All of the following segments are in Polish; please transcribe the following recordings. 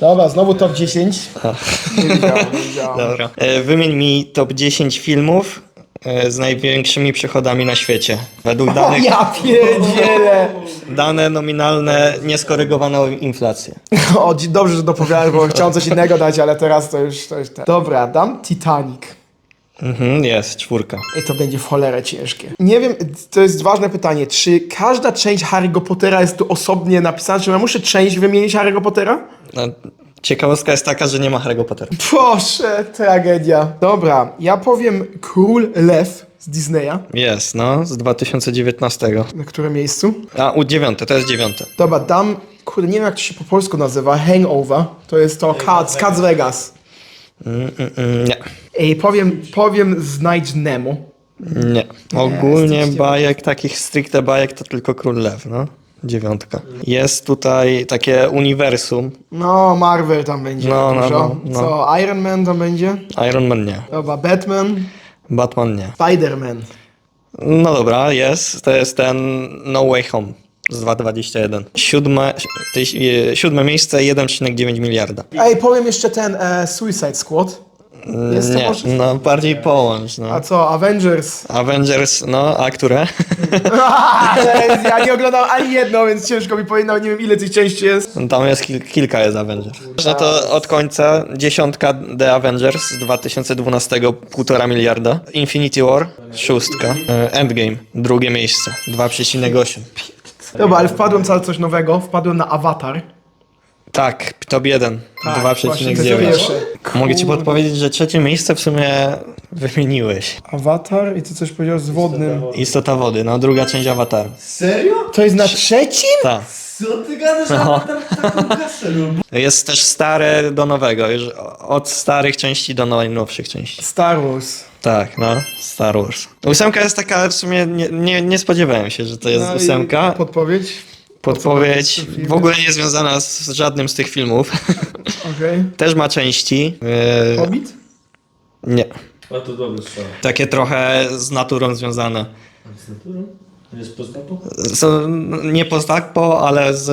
Dobra, znowu top 10. Nie widziałem, nie widziałem. Dobra. E, Wymień mi top 10 filmów e, z największymi przychodami na świecie. Według O, danych, ja pierdzielę. dane nominalne nieskorygowane o inflację. O, dzi- dobrze, że dopowiadałem, bo chciałem coś innego dać, ale teraz to już... To już te... Dobra, dam Titanic. Mhm, jest, czwórka. I to będzie w cholerę ciężkie. Nie wiem, to jest ważne pytanie. Czy każda część Harry'ego Pottera jest tu osobnie napisana? Czy ja muszę część wymienić Harry'ego Pottera? No, ciekawostka jest taka, że nie ma Harry'ego Pottera. Proszę, tragedia. Dobra, ja powiem Król Lew z Disneya. Jest, no, z 2019. Na którym miejscu? A, u dziewiąte, to jest dziewiąte. Dobra, dam, kurde, nie wiem jak to się po polsku nazywa, Hangover. To jest to Cats, Cats Vegas. Mm, mm, mm, nie. Ej, powiem, powiem Znajdź Nemo. Nie. Ogólnie jesteście- bajek, takich stricte bajek to tylko Król Lew, no. Dziewiątka. Jest tutaj takie uniwersum. No, Marvel tam będzie No, no, dużo. no, no. Co, Iron Man tam będzie? Iron Man nie. Dobra, Batman, Batman nie. Spider-Man. No dobra, jest. To jest ten No Way Home z 2,21. Siódme, tyś, e, siódme miejsce 1,9 miliarda. Ej, powiem jeszcze ten e, Suicide Squad. Jest to Nie, może? no bardziej połącz. No. A co, Avengers? Avengers, no, a które? Ale ja nie oglądam ani jedno, więc ciężko mi powiedzieć, nie wiem ile tych części jest. Tam jest kil, kilka jest Avengers. No to od końca dziesiątka The Avengers z 2012 1,5 miliarda. Infinity War szóstka. E, Endgame drugie miejsce 2,8. Dobra, ale wpadłem cały coś nowego, wpadłem na Avatar. Tak, top 1 Tak, właśnie, to jest 2,9. pierwsze. Mogę ci podpowiedzieć, że trzecie miejsce w sumie wymieniłeś. Avatar i ty coś powiedział z wodnym. Istota wody, no druga część Awataru. Serio? To jest na trzecim? Tak. Co ty gadasz? No. Jest też stare do nowego, już od starych części do najnowszych części. Star Wars. Tak, no, Star Wars. Ósemka jest taka, w sumie nie, nie, nie spodziewałem się, że to jest No ósemka. Podpowiedź? Podpowiedź w ogóle nie związana z żadnym z tych filmów. Okej. Też ma części. Yy, Hobbit? nie. A to dobry strzał. Takie trochę z naturą związane. Z naturą? Jest poznapu? Są nie post-apo, ale z,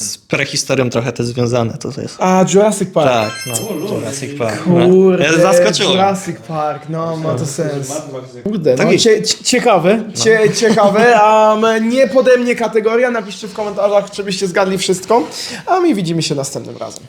z prehistorią trochę też związane to jest. A, Jurassic Park. Tak, no. Jurassic Park. no. Kurde, Ja zaskoczyłem. Jurassic Park, no ma to sens. Kurde, no Tak jest. cie, cie- ciekawe, cie, ciekawe, a m, nie pode mnie kategoria, napiszcie w komentarzach, czy byście zgadli wszystko, a my widzimy się następnym razem.